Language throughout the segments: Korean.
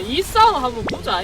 이 싸움 한번 보자.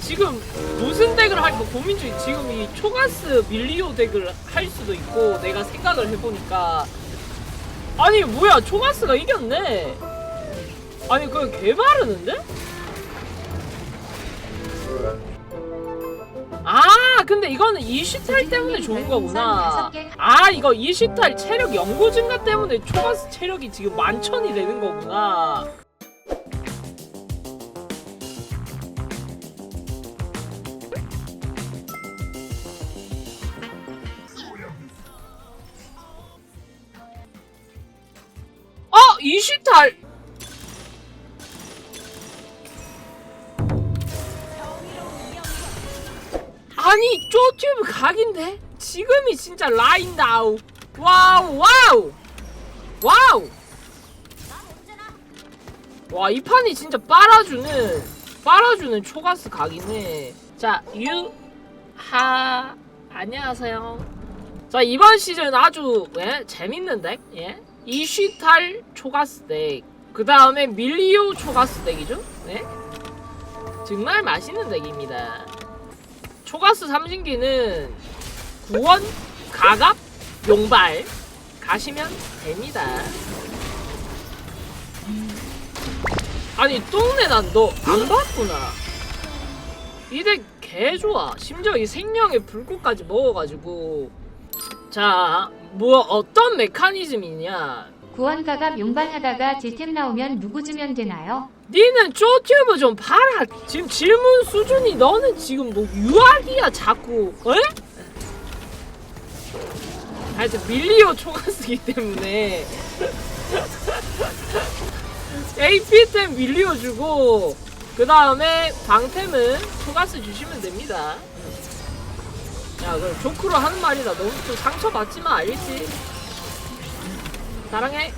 지금 무슨 덱을 할까 고민 중이 지금 이 초가스 밀리오 덱을 할 수도 있고 내가 생각을 해보니까 아니 뭐야 초가스가 이겼네. 아니 그거 개바르는데? 아 근데 이거는 이슈탈 때문에 좋은 거구나 아 이거 이슈탈 체력 연고 증가 때문에 초가스 체력이 지금 만천이 되는 거구나 이슈탈 아니 쪼튜브 각인데? 지금이 진짜 라인다우. 와우 와우! 와우! 와 이 판이 진짜 빨아주는 빨아주는 초가스 각이네. 자 유 하 안녕하세요. 자 이번 시즌 아주 예, 재밌는 덱 예? 이쉬탈 초가스 덱 그 다음에 밀리오 초가스 덱이죠 네? 정말 맛있는 덱입니다 초가스 삼신기는 구원, 가갑, 용발 가시면 됩니다. 아니 똥내 난 너 안 봤구나. 이 덱 개 좋아. 심지어 이 생명의 불꽃까지 먹어가지고 자 뭐 어떤 메커니즘이냐. 구원가갑 용발하다가 질템 나오면 누구 주면 되나요? 니는 쪼튜브 좀 봐라. 지금 질문 수준이 너는 지금 뭐 유학이야 자꾸. 에? 하여튼 밀리오 초가스기 때문에 AP템 밀리오 주고 그 다음에 방템은 초가스 주시면 됩니다. 야 그럼 조크로 하는 말이다. 너무 또 상처받지마 알겠지? 사랑해.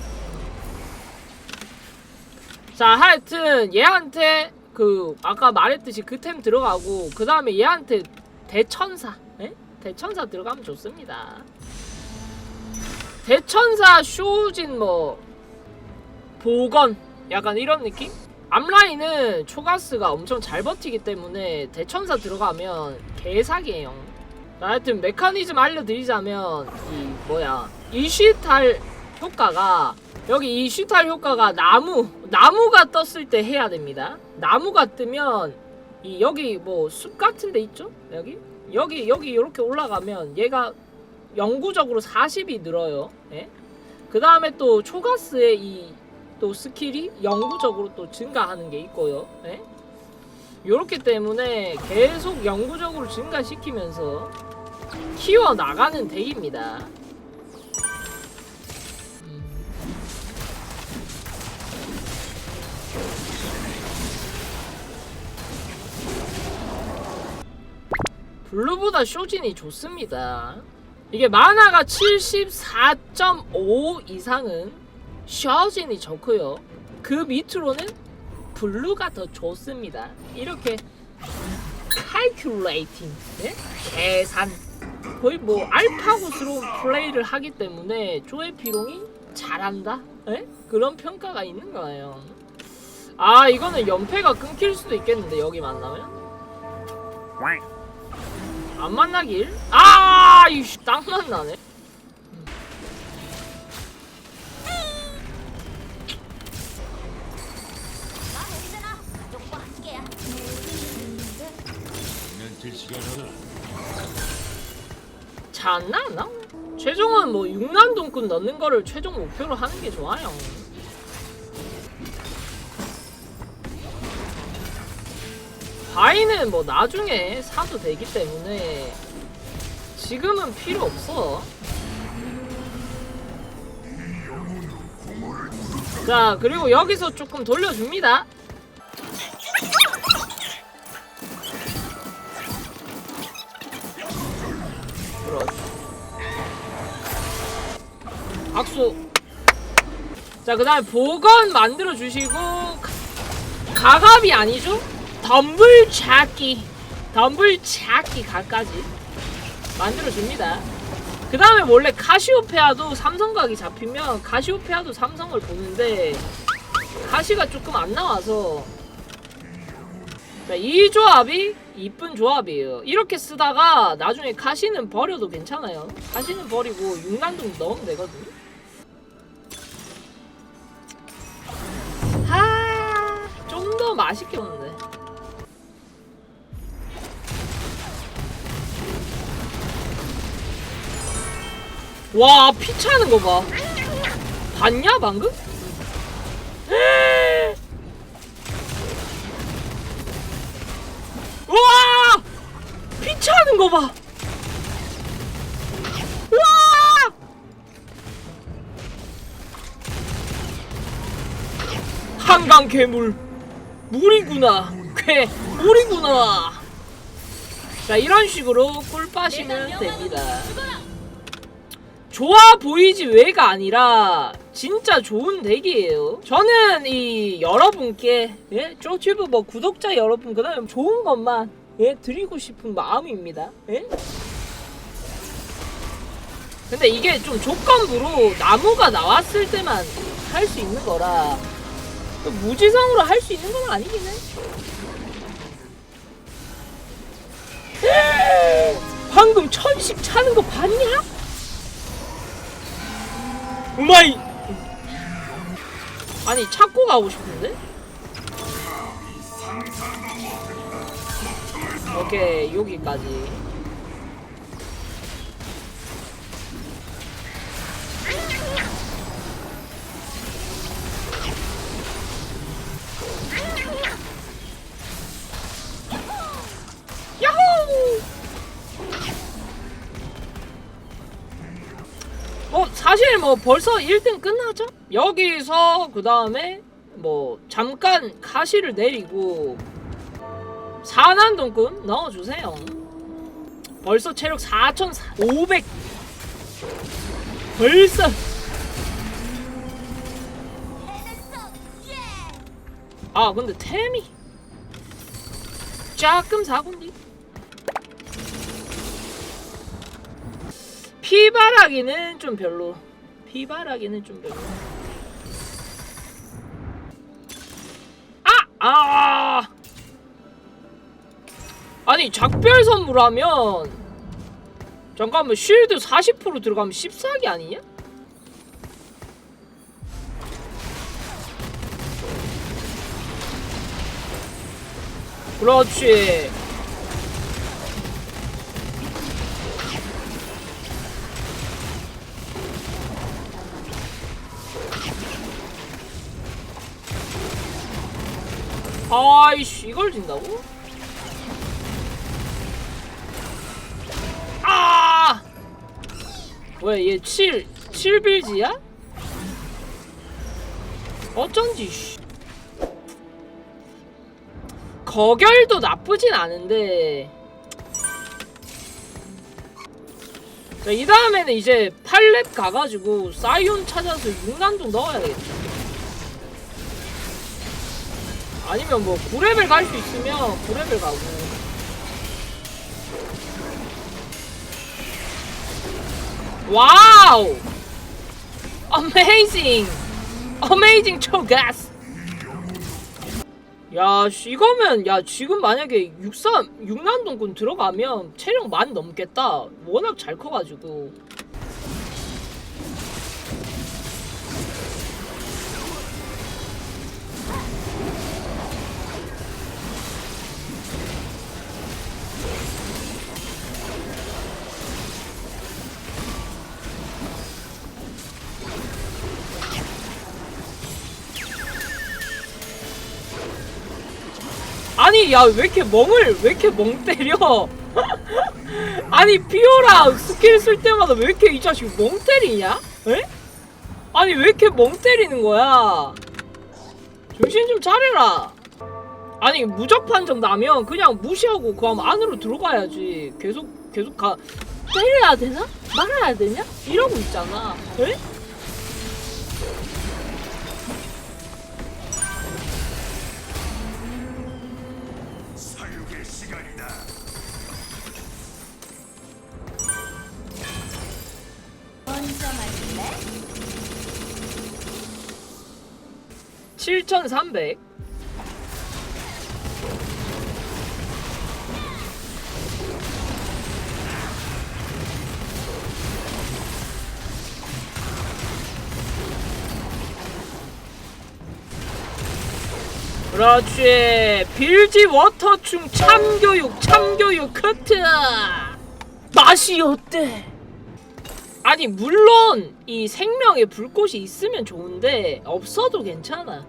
자 하여튼 얘한테 그 아까 말했듯이 그 템 들어가고 그 다음에 얘한테 대천사 에? 대천사 들어가면 좋습니다 대천사 쇼진 뭐 보건 약간 이런 느낌? 앞라인은 초가스가 엄청 잘 버티기 때문에 대천사 들어가면 개사기예요 자, 하여튼 메커니즘 알려드리자면 이 뭐야 이시탈 효과가 여기 이 슈탈 효과가 나무 나무가 떴을 때 해야 됩니다. 나무가 뜨면 이 여기 뭐 숲 같은 데 있죠? 여기 여기 여기 이렇게 올라가면 얘가 영구적으로 40이 늘어요. 예? 그 다음에 또 초가스의 이 또 스킬이 영구적으로 또 증가하는 게 있고요. 예? 요렇기 때문에 계속 영구적으로 증가시키면서 키워 나가는 덱입니다. 블루보다 쇼진이 좋습니다. 이게 만화가 74.5 이상은 쇼진이 좋고요. 그 밑으로는 블루가 더 좋습니다. 이렇게 칼큘레이팅, 네? 계산. 거의 뭐 알파고스러운 플레이를 하기 때문에 조의 피롱이 잘한다. 네? 그런 평가가 있는 거예요. 아 이거는 연패가 끊길 수도 있겠는데 여기 만나면. 안 만나길? 아, 이씨, 딱 만나네. 멘틀 시간을 잘 안 나왔나? 최종은 뭐 6난 동꾼 넣는 거를 최종 목표로 하는 게 좋아요. 바이는 뭐 나중에 사도 되기 때문에 지금은 필요 없어. 자, 그리고 여기서 조금 돌려줍니다. 박수. 자, 그 다음에 보건 만들어 주시고, 가- 가갑이 아니죠? 덤블 찾기. 덤블 찾기 각까지 만들어 줍니다. 그 다음에 원래 카시오페아도 삼성각이 잡히면 카시오페아도 삼성을 보는데, 카시가 조금 안 나와서, 자, 이 조합이 이쁜 조합이에요. 이렇게 쓰다가 나중에 가시는 버려도 괜찮아요. 가시는 버리고 6난동 넣으면 되거든요. 좀더 맛있게 먹는데. 와, 피 차는 거 봐. 봤냐, 방금? 우와! 피 차는 거 봐! 한강 괴물. 물이구나. 괴, 물이구나. 자, 이런 식으로 꿀 빠시면 됩니다. 좋아 보이지 왜가 아니라 진짜 좋은 덱이에요. 저는 이 여러분께 예? 쪼튜브 뭐 구독자 여러분 그다음에 좋은 것만 예 드리고 싶은 마음입니다. 예? 근데 이게 좀 조건부로 나무가 나왔을 때만 할 수 있는 거라 또 무지성으로 할 수 있는 건 아니긴 해. 방금 천씩 차는 거 봤냐? 우마이 아니 찾고 가고 싶은데? 오케이 여기까지 어 사실 뭐 벌써 1등 끝나죠? 여기서 그 다음에 뭐 잠깐 가시를 내리고 사난동꾼 넣어주세요. 벌써 체력 4,500 벌써. 아 근데 템이 조금 사군디 피바라기는 좀 별로. 피바라기는 좀 별로. 아! 아! 아니 작별 선물하면 잠깐만 쉴드 40% 들어가면 14기 아니냐? 그렇지. 아이씨 이걸 진다고? 아! 왜 얘 7, 7빌지야? 어쩐지 씨. 거결도 나쁘진 않은데 자, 이 다음에는 이제 8렙 가가지고 사이온 찾아서 6난도 넣어야 되겠다 아니면 뭐 9레벨 갈 수 있으면 9레벨 가고. 와우! 어메이징 어메이징 초가스 야 씨, 이거면 야 지금 만약에 63 6난동군 들어가면 체력 만 넘겠다. 워낙 잘 커가지고 아니 야 왜 이렇게 멍을 왜 이렇게 멍 때려 아니 피오라 스킬 쓸 때마다 왜 이렇게 이 자식 멍 때리냐? 에? 아니 왜 이렇게 멍 때리는 거야? 정신 좀 차려라. 아니 무적 판정 나면 그냥 무시하고 그 안으로 들어가야지. 계속 계속 가 때려야 되나? 말아야 되냐? 이러고 있잖아. 에? 시간이다. 먼저 마실래? 7,300. 그렇지 빌지 워터충 참교육 참교육 커트 맛이 어때? 아니 물론 이 생명의 불꽃이 있으면 좋은데 없어도 괜찮아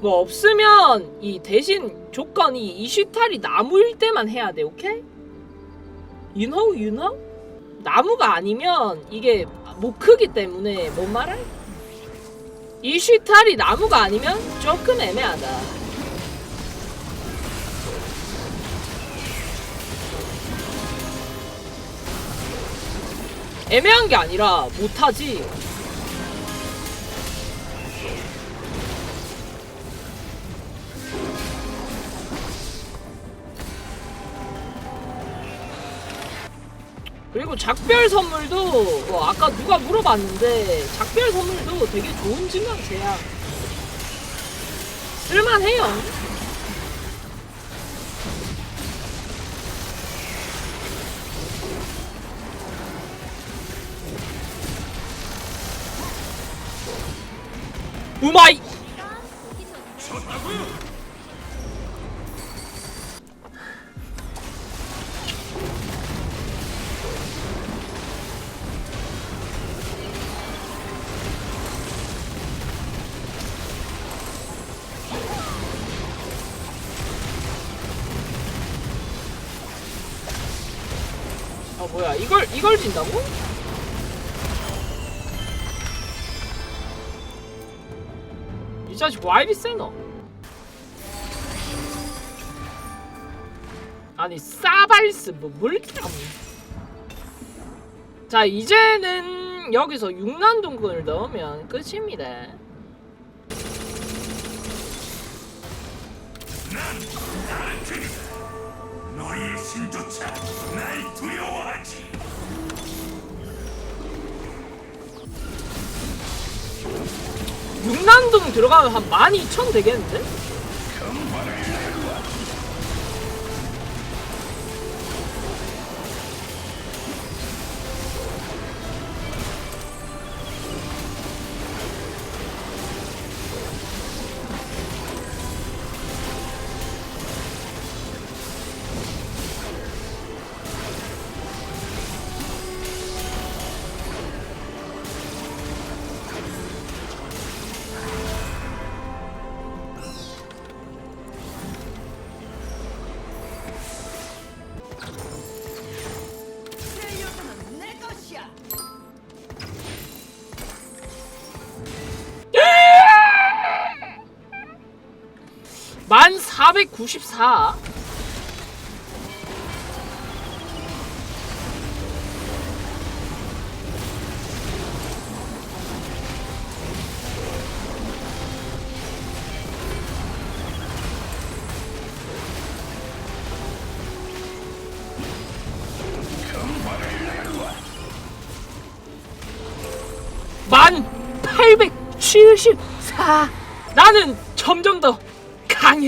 뭐 없으면 이 대신 조건이 이슈탈이 나무일 때만 해야 돼 오케이? Know you know? 나무가 아니면 이게 못 크기 때문에 뭔 말할? 이슈탈이 나무가 아니면 조금 애매하다 애매한 게 아니라 못하지. 그리고 작별 선물도 뭐 아까 누가 물어봤는데 작별 선물도 되게 좋은 증강제야. 쓸만해요. 우마이. 아 뭐야 이걸 이걸 진다고? 자식 세너 아니 싸발스 뭐 물기ram 자 이제는 여기서 6난 동굴을 넣으면 끝입니다 너희 신조차 날 두려워하지. 육난동 들어가면 한 12,000 되겠는데? 1494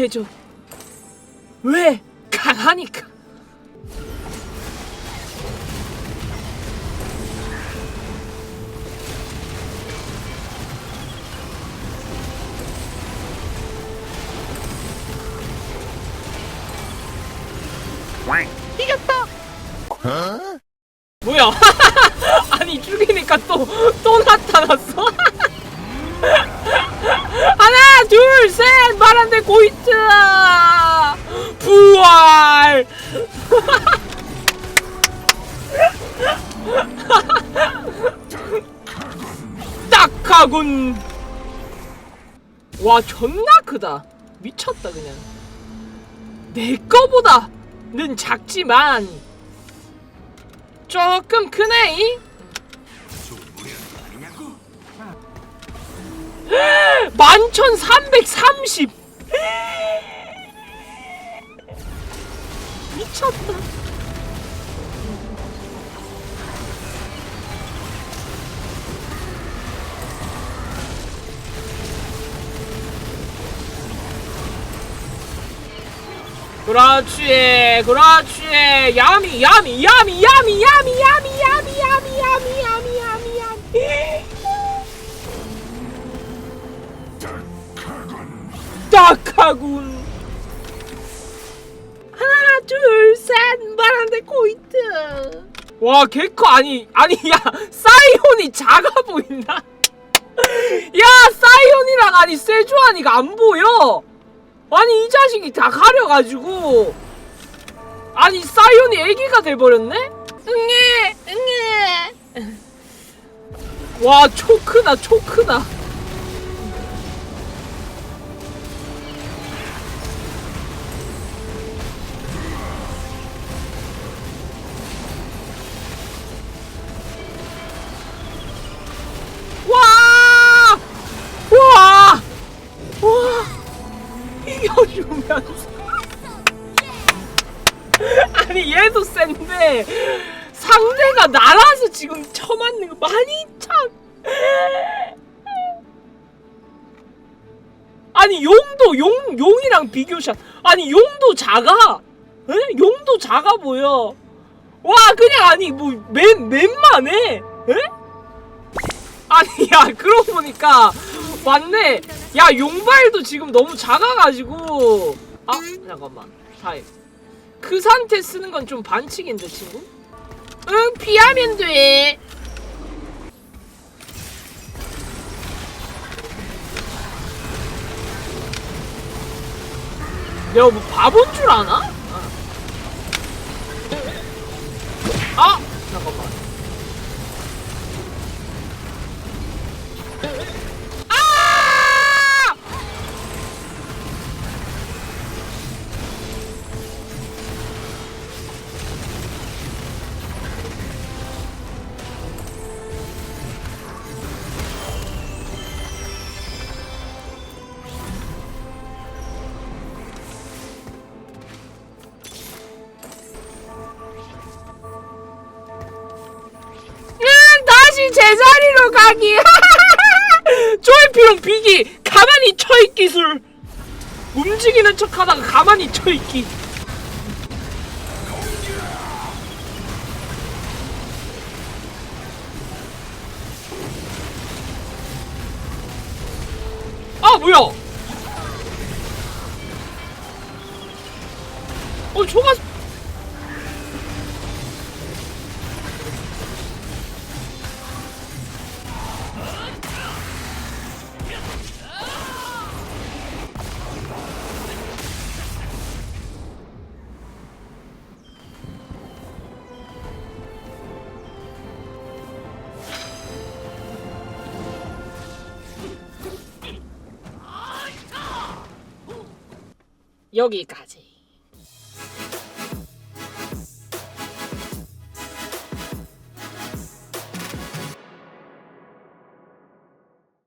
해져. 왜? 강하니까. 딱하군. 와 존나 크다. 미쳤다 그냥. 내 거보다는 작지만 조금 크네 이? 만천 삼백 삼십. 미쳤다 그렇지 그렇지 야미 야미 야미 야미 야미 야미 야미 야미 야미 야미 야미 야미 야미 딱하군 하나 둘셋 말한데 고이트 와 개커 아니 아니 야 사이온이 작아 보인다 야 사이온이랑 아니 세주안이가 안 보여 아니 이 자식이 다 가려가지고. 아니 사이온이 애기가 돼버렸네? 응애 응애. 와 초크다 초크다 쳐 맞는 거 많이 참. 아니 용도 용 용이랑 비교샷. 아니 용도 작아. 에? 용도 작아 보여. 와 그냥 아니 뭐맨 맨만해. 에? 아니 야 그러고 보니까 맞네. 야 용발도 지금 너무 작아가지고. 아 잠깐만. 타임. 그 상태 쓰는 건 좀 반칙인데 친구? 응 피하면 돼 내가 뭐 바본 줄 아나? 다시 제자리로 가기. 조이피용 비기 가만히 쳐있 기술. 움직이는 척하다가 가만히 쳐있기. 여기까지.